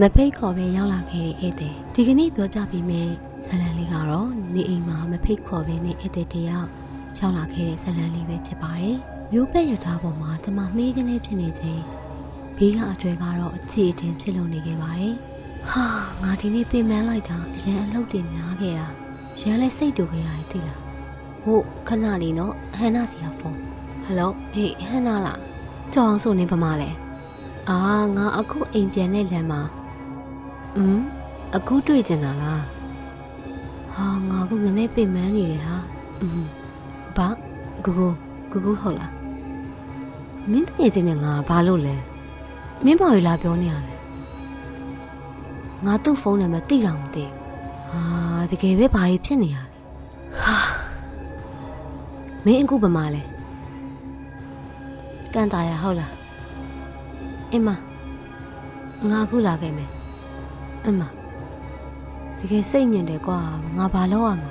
မဖိတ်ခေါ်ပဲရောက်လာခဲ့တဲ့ဧည့်သည်ဒီကနေ့ပြောကြပြီးမဲ့ဇလန်လေးကတော့နေအိမ်မှာမဖိတ်ခေါ်ပဲနဲ့ဧည့်သည်တယောက်ရောက်လာခဲ့တဲ့ဇလန်လေးပဲဖြစ်ပါတယ်မျိုးပက်ရထားပေါ်မှာကျမမှေးကနေဖြစ်နေချိန်ဘေးကအကျွဲကတော့အခြေအတင်ဖြစ်လို့နေခဲ့ပါတယ်ဟာငါဒီနေ့ပြင်ပန်းလိုက်တာအရန်အလုပ်တင်များခဲ့တာရန်လဲစိတ်တူခဲ့ရတယ်သိလားဟုတ်ခဏလေးနော်ဟန်နာစီယာဖုန်းဟယ်လိုဟေးဟန်နာလားကြောင်ဆိုနေပမာလဲအာငါအခုအိမ်ပြန်တဲ့လမ်းမှာ อืมအခုတွေ့ကျင်တာလားဟာငါကငနဲ့ပြင်မန်းနေတယ်ဟာอืมဘာဂူဂူဂူဂူဟုတ်လားမင်းတကယ်ချင်းနဲ့ငါဘာလို့လဲမင်းဘာလို့လာပြောနေရလဲငါသူ့ဖုန်းနံပါတ်သိတော့မသိဟာတကယ်ပဲဘာကြီးဖြစ်နေရလဲဟာမင်းအခုဗမာလဲကန်တာရဟုတ်လား အင်းမငါခုလာခဲ့မယ် အင်းမတကယ်စိတ်ညစ်တယ်ကွာငါဘာလုပ်ရမှာ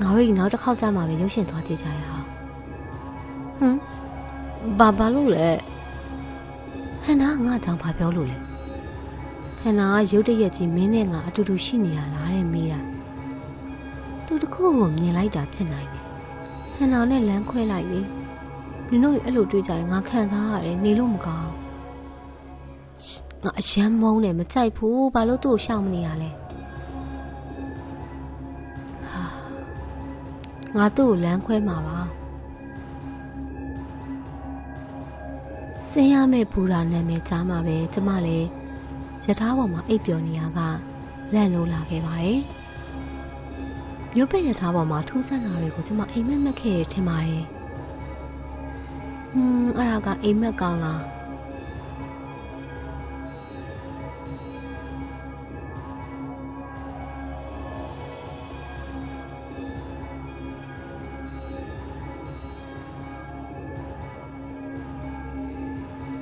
ငါတို့နောက်တစ်ခေါက်ကြာမှပဲရုပ်ရှင်သွားကြည့်ကြရအောင်ဟမ်ဘာဘာလို့လဲဟန်နာငါတောင်ဘာပြောလို့လဲဟန်နာကရုတ်တရက်ကြီးမင်းနဲ့ငါအတူတူရှိနေရလားတဲ့မေးတာသူတခုကိုမြင်လိုက်တာဖြစ်နိုင်တယ်ဟန်နာနဲ့လမ်းခွဲလိုက်လေနင်တို့အဲ့လိုတွေ့ကြရင်ငါခံစားရတယ်နေလို့မကောင်း ငါအယမ်းမုန်းတယ်မကြိုက်ဘူးဘာလို့သူ့ကိုရှောင်မနေရလဲဟာငါသူ့ကိုလမ်းခွဲမှာပါစင်ရမယ့်ဘူရာနာမည်ကြားမှာပဲကျမလည်းယထာပေါ်မှာအိပ်ပျော်နေရကလန့်လို့လာခဲ့ပါတယ်မြို့ပက်ယထာပေါ်မှာထူးဆန်းတာတွေကိုကျမအိမ်မက်မက်ခဲ့ရထင်ပါတယ်ဟွန်းအဲ့ဒါကအိမ်မက်ကောင်းလား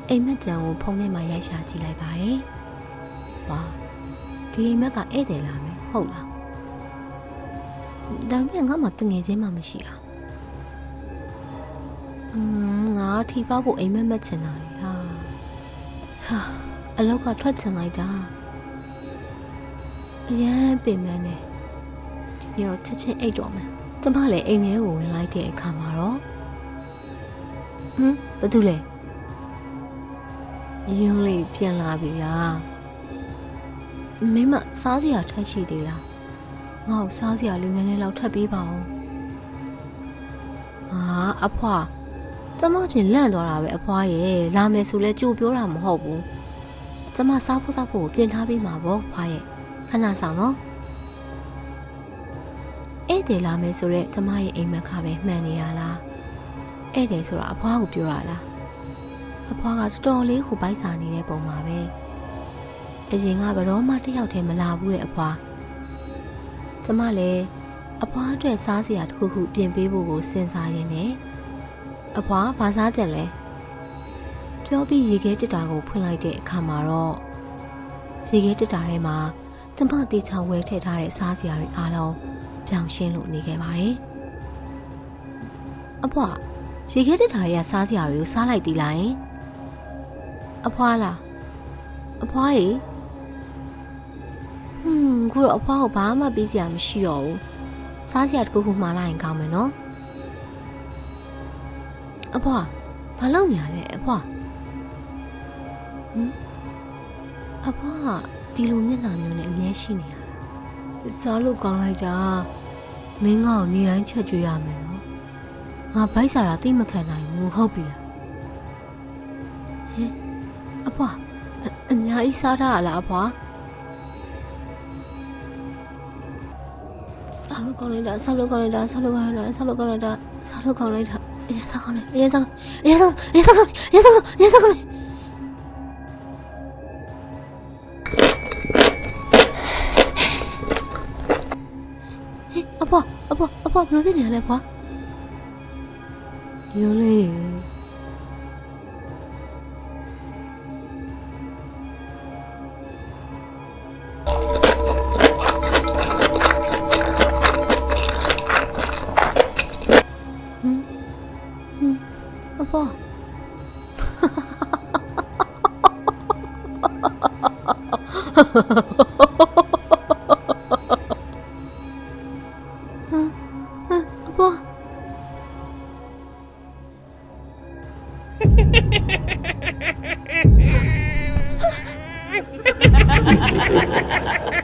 အိမ်မက်ကြံကိုဖုန်းထဲမှာရိုက်ရှာကြည့်လိုက်ပါတယ်။ဝါဒီအိမ်မက်ကဧည့်သည်လာမယ်ဟုတ်လား။ဒါပေမဲ့ငါမှတငယ်ချင်းမှမရှိတာ။อืมငါထီပေါက်ဖို့အိမ်မက်မက်ချင်တာလေဟာဟာအလောက်ကထွက်ချင်လိုက်တာအရန်ပင်မန်းနေဒီနေ့တော့ချက်ချင်းအိတ်တော့မယ်ကျမလည်းအိမ်ထဲကိုဝင်လိုက်တဲ့အခါမှာတော့ဟမ်ဘာတူလဲ ယွန်းလေးပြန်လာပြီလားမင်းမစားစရာထပ်ရှိသေးလားငါ့ကိုစားစရာလေးနည်းနည်းလောက်ထပ်ပေးပါဦးဟာအဖွာကျမပြင်လန့်သွားတာပဲအဖွားရဲ့လာမယ်ဆိုလဲကြိုပြောတာမဟုတ်ဘူးကျမစားဖို့စားဖို့ကိုပြင်ထားပြီးမှာပေါ့ဖွားရဲ့ခဏဆောင်နော်ဧည့်သည်လာမယ်ဆိုတော့ကျမရဲ့အိမ်မက်ခါပဲမှန်နေရလားဧည့်သည်ဆိုတာအဖွားကိုပြောတာလား အဖွားကတော်တော်လေးကိုပိုက်စာနေတဲ့ပုံမှာပဲအရင်ကဘယ်တော့မှတစ်ယောက်တည်းမလာဘူးတဲ့အဖွားကျမလည်းအဖွားအတွက်စားစရာတစ်ခုခုပြင်ပေးဖို့ကိုစဉ်းစားရင်းနဲ့အဖွာဘာစားကြလဲပြောပြီးရေခဲတစ်တာကိုဖွင့်လိုက်တဲ့အခါမှာတော့ရေခဲတစ်တာထဲမှာကျမတေချာဝဲထည့်ထားတဲ့စားစရာတွေအားလုံးပြောင်းရှင်းလို့နေခဲ့ပါတယ်အဖွာရေခဲတစ်တာရဲ့စားစရာတွေကိုစားလိုက်သေးလားယင် အဖွာလားအဖွာရေဟွန်းခုတော့အဖွာကိုဘာမှပေးစရာမရှိတော့ဘူးစားစရာတစ်ခုခုမှားလိုက်ရင်ကောင်းမယ်နော်အဖွာဘာလုပ်နေရလဲအဖွာဟမ်အဖွာဒီလိုမျက်နှာမျိုးနဲ့အမြဲရှိနေရတာစားလို့ကောင်းလိုက်တာမင်းငါ့ကိုနေတိုင်းချက်ကျွေးရမယ်နော်ငါဗိုက်စားတာသိမခံနိုင်ဘူးဟုတ်ပြီလားဟင် အဖွာအအများကြီးစားထားရလားအဖွာစားလို့ကောင်းလိုက်တာစားလို့ကောင်းလိုက်တာစားလို့ကောင်းလိုက်တာစားလို့ကောင်းလိုက်တာစားလို့ကောင်းလိုက်တာအရင်စားကောင်းလေအရင်စားအရင်စားအရင်စားအရင်စားအရင်စားကောင်းလေဟေးအဖွားအဖွားအဖွားဘယ်လိုဖြစ်နေရလဲဖွားရိုးလေး အဖွားဟ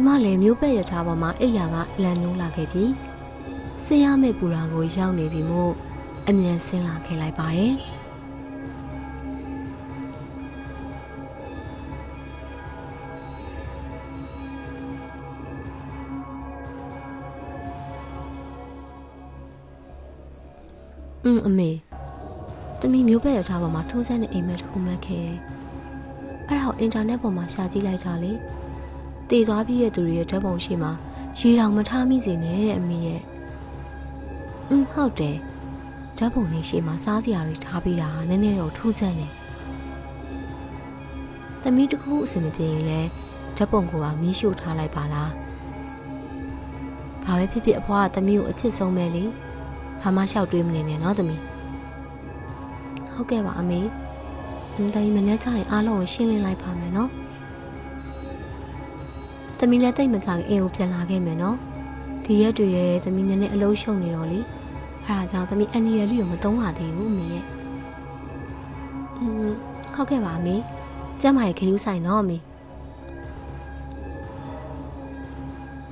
မ်ဟမ်အပေါ်ကျမလည်းမျိုးပဲ့ရထားပေါ်မှာအိယာကလန်နိုးလာခဲ့ပြီးဆင်းရမယ့်ပူရာကိုရောက်နေပြီမို့အမြန်ဆင်းလာခဲ့လိုက်ပါတယ်။อืมအမေတမီမျိုးပဲ့ရထားပေါ်မှာထိုးစမ်းတဲ့အိမ်မက်တစ်ခုမှတ်ခဲ့တယ်။အဲ့ဒါကိုအင်တာနက်ပေါ်မှာရှာကြည့်လိုက်တာလေ။ တည်သွားပြီးရဲ့သူတွေရဲ့ဓာတ်ပုံရှိမှာရေတောင်မထားမိစေနဲ့တဲ့အမေရဲ့။อืมဟုတ်တယ်။ဓာတ်ပုံလေးရှိမှာစားစရာတွေထားပြီးတာကနည်းနည်းတော့ထူးဆန်းတယ်။သမီးတစ်ခုအစင်မပြေရင်လည်းဓာတ်ပုံကမီးရှို့ထားလိုက်ပါလား။ဘာပဲဖြစ်ဖြစ်အဖွားကသမီးကိုအချစ်ဆုံးပဲလေ။ဘာမှလျှောက်တွေးမနေနဲ့နော်သမီး။ဟုတ်ကဲ့ပါအမေ။ဒီတိုင်းမနေ့ကျရင်အားလုံးကိုရှင်းလင်းလိုက်ပါမယ်နော်။ သမီးလည်းတိတ်မကြခင်အိမ်ကိုပြန်လာခဲ့မယ်နော်ဒီရက်တွေရဲ့သမီးနည်းနည်းအလုံးရှုံနေတော့လေအဲဒါကြောင့်သမီးအန်နီရယ်လေးကိုမသုံးပါသေးဘူးအမေရဲ့อืมဟုတ်ကဲ့ပါအမေကျမရဲ့ခရူးဆိုင်နော်အမေ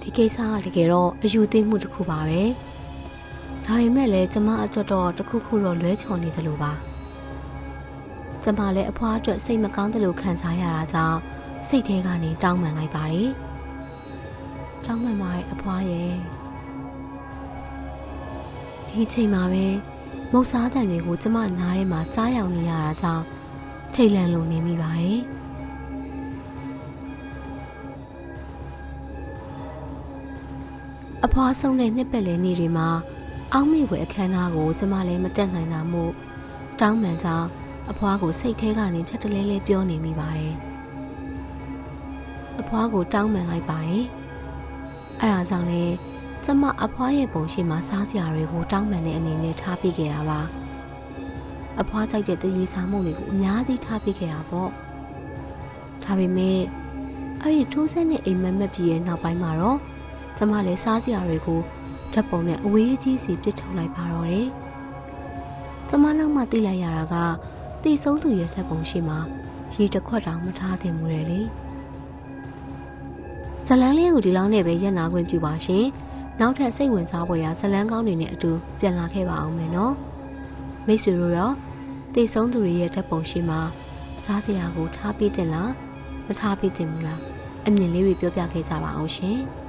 ဒီကိစ္စကတကယ်တော့အယူသိမှုတစ်ခုပါပဲဒါပေမဲ့လည်းကျမအတွက်တော့တစ်ခုခုတော့လွဲချော်နေသလိုပါကျမလည်းအဖွားအတွက်စိတ်မကောင်းသလိုခံစားရတာကြောင့်စိတ်ထဲကနေတောင်းပန်လိုက်ပါတယ် တောင်းပန်ပါတယ်အဖွားရဲ့ဒီအချိန်မှာပဲမုတ်စားတံတွေကိုကျမနားထဲမှာစားရောင်နေရတာကြောင့်ထိတ်လန့်လို့နေမိပါတယ်အဖွားဆုံးတဲ့နှစ်ပတ်လည်နေ့တွေမှာအောင်းမိွယ်အခမ်းအနားကိုကျမလည်းမတက်နိုင်တာမို့တောင်းပန်ကြောင့်အဖွားကိုစိတ်ထဲကနေထပ်တလဲလဲပြောနေမိပါတယ်အဖွားကိုတောင်းပန်လိုက်ပါတယ် အဲ့ဒါကြောင့်လေကျမအဖွားရဲ့ပုံရှိမှစားစရာတွေကိုတောင်းပန်တဲ့အနေနဲ့ထားပြခဲ့တာပါအဖွားကြိုက်တဲ့တရေစာမှုတွေကိုအများကြီးထားပြခဲ့တာပေါ့ဒါပေမဲ့အဲ့ဒီထိုးဆန်းတဲ့အိမ်မက်မက်ပြည်ရဲ့နောက်ပိုင်းမှာတော့ကျမလည်းစားစရာတွေကိုဓာတ်ပုံနဲ့အဝေးကြီးစီပြစ်ထုတ်လိုက်ပါတော့တယ်ကျမနောက်မှသိလိုက်ရတာကတိဆုံးသူရဲ့ဓာတ်ပုံရှိမှရေတစ်ခွက်တောင်မထားသင့်ဘူးလေ ဇလန်းလေးကိုဒီလောက်နဲ့ပဲရက်နာခွင့်ပြုပါရှင်။နောက်ထပ်စိတ်ဝင်စားဖွယ်ရာဇလန်းကောင်းတွေနဲ့အတူပြန်လာခဲ့ပါအောင်မယ်နော်။မိတ်ဆွေတို့တော့တိတ်ဆုံးသူတွေရဲ့ဓာတ်ပုံရှိမှာစားစရာကိုထားပြီးတင်လားမထားပြီးတင်ဘူးလားအမြင်လေးတွေပြောပြခဲ့ကြပါအောင်ရှင်။